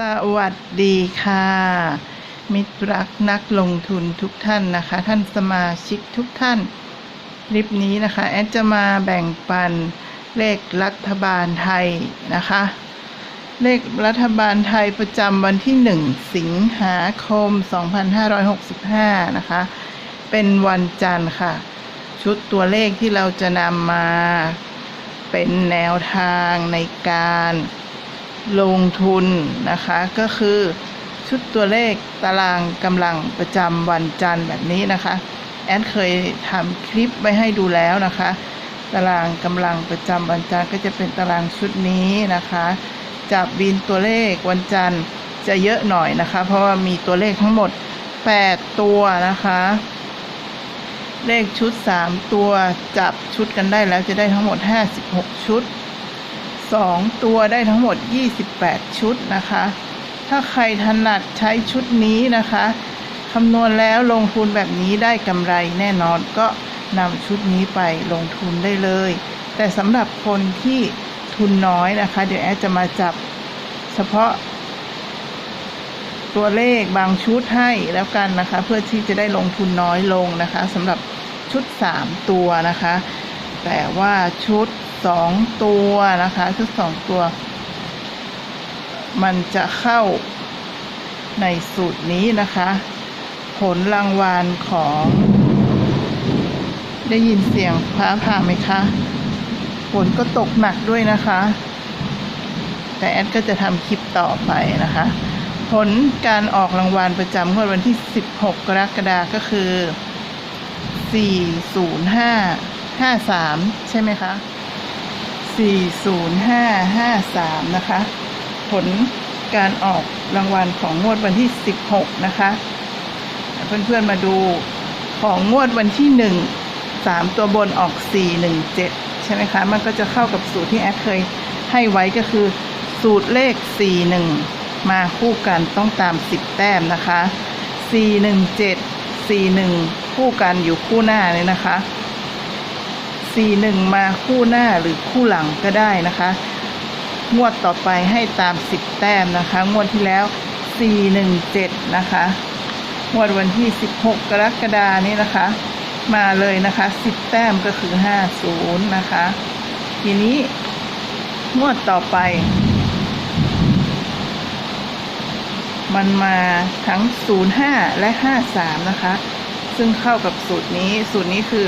สวัสดีค่ะ มิตรรักนักลงทุนทุกท่านนะคะ ท่านสมาชิกทุกท่าน คลิปนี้นะคะ แอดจะมาแบ่งปันเลขรัฐบาลไทยนะคะ เลขรัฐบาลไทยประจำวันที่ 1 สิงหาคม 2565 นะคะ เป็นวันจันทร์ค่ะ ชุดตัวเลขที่เราจะนำมาเป็นแนวทางในการ ลงทุนนะคะก็คือชุดตัวเลขตารางกำลังประจำวันจันทร์แบบนี้นะคะ แอดเคยทำคลิปไว้ให้ดูแล้วนะคะ ตารางกำลังประจำวันจันทร์ก็จะเป็นตารางชุดนี้นะคะ จับบินตัวเลขวันจันทร์จะเยอะหน่อยนะคะ เพราะว่ามีตัวเลขทั้งหมด 8 ตัวนะคะ เลขชุด 3 ตัวจับชุดกันได้แล้วจะได้ทั้งหมด 56 ชุด 2ตัวได้ทั้งหมด 28 ชุดนะคะ ถ้าใครถนัดใช้ชุดนี้นะคะคำนวณแล้วลงทุนแบบนี้ได้กำไรแน่นอนก็นำชุดนี้ไปลงทุนได้เลย แต่สำหรับคนที่ทุนน้อยนะคะ เดี๋ยวแอดจะมาจับเฉพาะ ตัวเลขบางชุดให้แล้วกันนะคะ เพื่อที่จะได้ลงทุนน้อยลงนะคะสำหรับชุด 3 ตัวนะคะ แต่ว่าชุด 2ตัวนะคะชุด2ตัว มันจะเข้าในสูตรนี้นะคะ ผลรางวัลของ ได้ยินเสียงฟ้าผ่าไหมคะฝนก็ตกหนักด้วยนะคะ แต่แอดก็จะทำคลิปต่อไปนะคะ ผลการออกรางวัลประจำงวดวันที่ 16 กรกฎาคมก็คือ 40553 ใช่ไหมคะ 40553 นะคะ ผลการออกรางวัลของงวดวันที่ 16 นะคะ เพื่อนๆมาดูของงวดวันที่ 1 3 ตัวบนออก 417 ใช่ไหมคะ มันก็จะเข้ากับสูตรที่แอดเคยให้ไว้ก็คือ สูตรเลข 41 มาคู่กันต้องตาม 10 แต้มนะคะ 417 41 คู่กันอยู่คู่หน้าเลยนะคะ 41 มาคู่หน้าหรือคู่หลังก็ได้นะคะ งวดต่อไปให้ตาม 10 แต้มนะคะ งวดที่แล้ว 417 นะคะ งวดวันที่ 16 กรกฎานี้นะคะ มาเลยนะคะ 10 แต้มก็คือ 50 นะคะ ทีนี้งวดต่อไป มันมาทั้ง 05 และ 53 นะคะ ซึ่งเข้ากับสูตรนี้ สูตรนี้คือ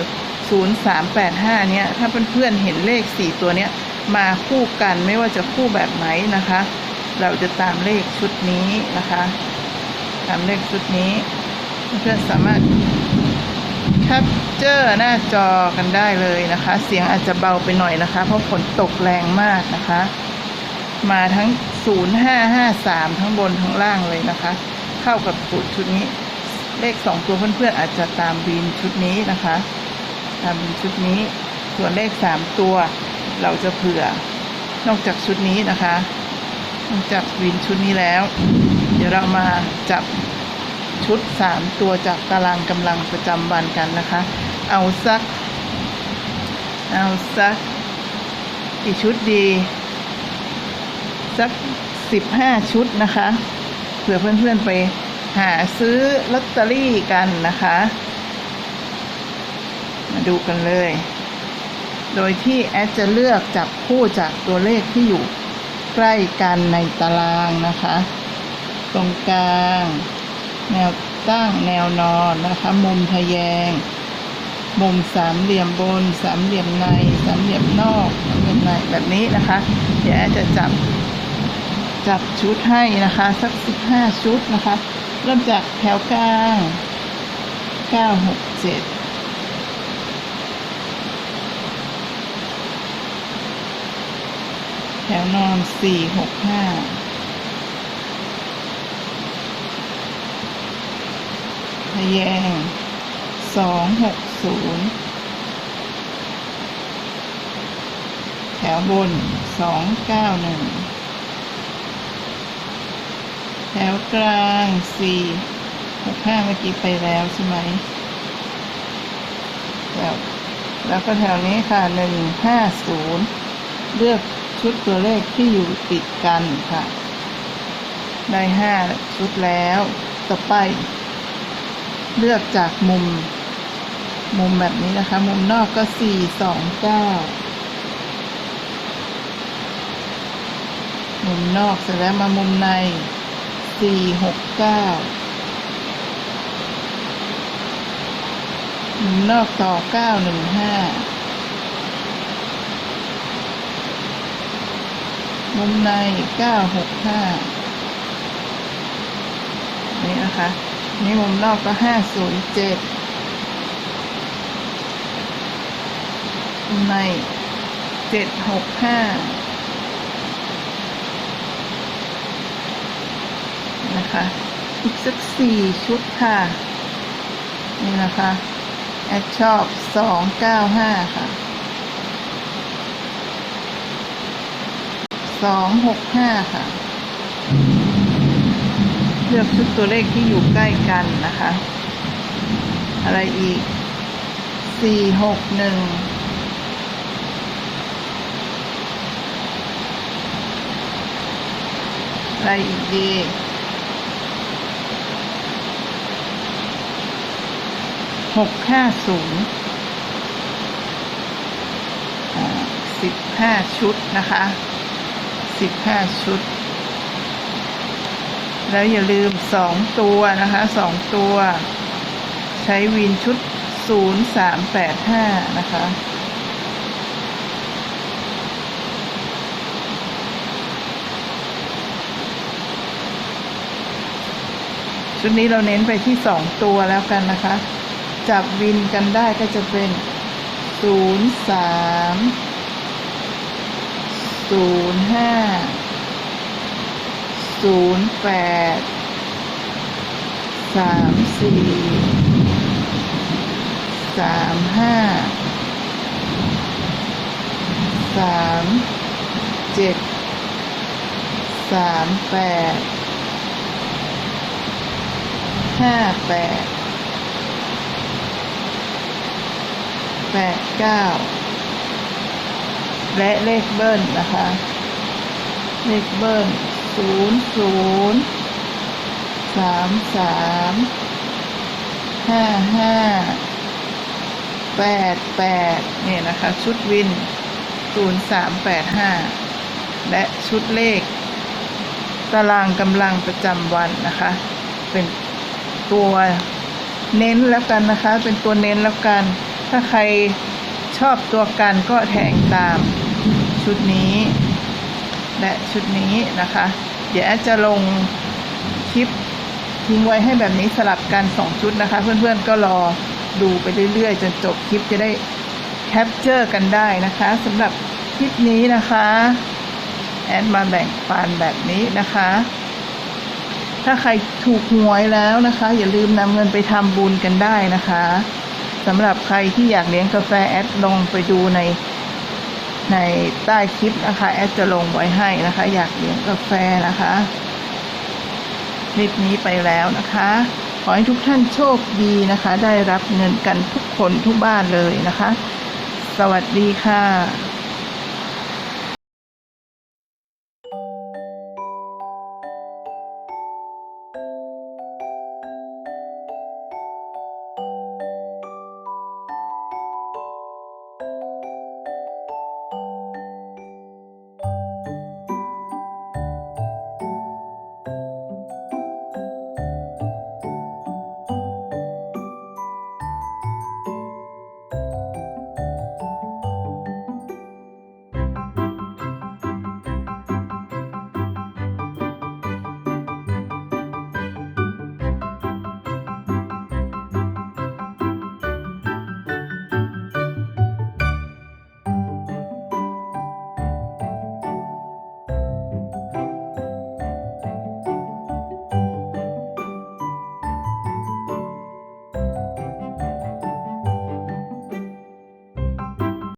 0385 เนี้ยถ้าเพื่อนๆเห็นเลข 4 ตัวเนี้ย มาคู่กันไม่ว่าจะคู่แบบไหนนะคะ เราจะตามเลขชุดนี้นะคะ ตามเลขชุดนี้ เพื่อนๆสามารถแคปเจอร์หน้าจอกันได้เลยนะคะ เสียงอาจจะเบาไปหน่อยนะคะ เพราะฝนตกแรงมากนะคะ มาทั้ง 0553 ทั้งบนทั้งล่างเลยนะคะ เข้ากับสูตรชุดนี้ เลข 2 ตัวเพื่อนๆอาจจะตามบีนชุดนี้นะคะ ตามบีนชุดนี้ ส่วนเลข3ตัว เราจะเผื่อ นอกจากชุดนี้นะคะ นอกจากวินชุดนี้แล้ว เดี๋ยวเรามาจับชุด3ตัวจากตารางกำลังประจำวันกันนะคะ เอาสัก เอาสักกี่ชุดดี สัก15ชุดนะคะเผื่อเพื่อนๆไปหาซื้อลอตเตอรี่กันนะคะ มาดูกันเลย โดยที่แอดจะเลือกจับคู่จากตัวเลขที่อยู่ใกล้กันในตารางนะคะ ตรงกลาง แนวตั้งแนวนอนนะคะ มุมทะแยง มุมสามเหลี่ยมบน สามเหลี่ยมใน สามเหลี่ยมนอก สามเหลี่ยมในแบบนี้นะคะ เดี๋ยวแอดจะจับจับชุดให้นะคะ สักสิบห้าชุดนะคะ เริ่มจากแถวกลางเก้าหกเจ็ด แถวนอนสี่หกห้าทะแยงสองหกศูนย์แถวบนสองเก้าหนึ่งแถวกลางสี่หกห้าเมื่อกี้ไปแล้วใช่ไหมแล้วแล้วก็แถวนี้ค่ะหนึ่งห้าศูนย์เลือก ชุดตัวเลขที่อยู่ติดกันค่ะ ได้ห้าชุดแล้ว ต่อไป เลือกจากมุม มุมแบบนี้นะคะ มุมนอกก็สี่สองเก้ามุมนอกเสร็จแล้วมามุมในสี่หกเก้ามุมนอกต่อเก้าหนึ่งห้า มุมในเก้าหกห้านี่นะคะ นี่มุมนอกก็ห้าศูนย์เจ็ดมุมในเจ็ดหกห้านะคะ อีกสักสี่ชุดค่ะ นี่นะคะ แอดชอบสองเก้าห้าค่ะ สองหกห้าค่ะ เลือกชุดตัวเลขที่อยู่ใกล้กันนะคะ อะไรอีกสี่หกหนึ่งอะไรอีกดีหกห้าศูนย์สิบห้าชุดนะคะ สิบห้าชุด แล้วอย่าลืมสองตัวนะคะสองตัว ใช้วินชุดศูนย์สามแปดห้านะคะชุดนี้เราเน้นไปที่สองตัวแล้วกันนะคะ จับวินกันได้ก็จะเป็นศูนย์สาม ศูนย์ห้าศูนย์แปดสามสี่สามห้าสามเจ็ดสามแปดห้าแปดแปดเก้า และเลขเบิ้ลนะคะ เลขเบิ้ลศูนย์ศูนย์สามสามห้าห้าแปดแปดเนี่ยนะคะ ชุดวินศูนย์สามแปดห้าและชุดเลข ตารางกำลังประจำวันนะคะ เป็นตัวเน้นแล้วกันนะคะ เป็นตัวเน้นแล้วกัน ถ้าใครชอบตัวกันก็แทงตาม ชุดนี้ และชุดนี้นะคะ เดี๋ยวแอดจะลงคลิปทิ้งไว้ให้แบบนี้สลับกันสองชุดนะคะ เพื่อนๆก็รอดูไปเรื่อยๆ จนจบคลิปจะได้แคปเจอร์กันได้นะคะสำหรับคลิปนี้นะคะ แอดมาแบ่งปันแบบนี้นะคะ ถ้าใครถูกหวยแล้วนะคะ อย่าลืมนำเงินไปทำบุญกันได้นะคะสำหรับใครที่อยากเลี้ยงกาแฟแอดลองไปดูใน ในใต้คลิปนะคะแอดจะลงไว้ให้นะคะ อยากเลี้ยงกาแฟนะคะคลิปนี้ไปแล้วนะคะขอให้ทุกท่านโชคดีนะคะ ได้รับเงินกันทุกคนทุกบ้านเลยนะคะ สวัสดีค่ะ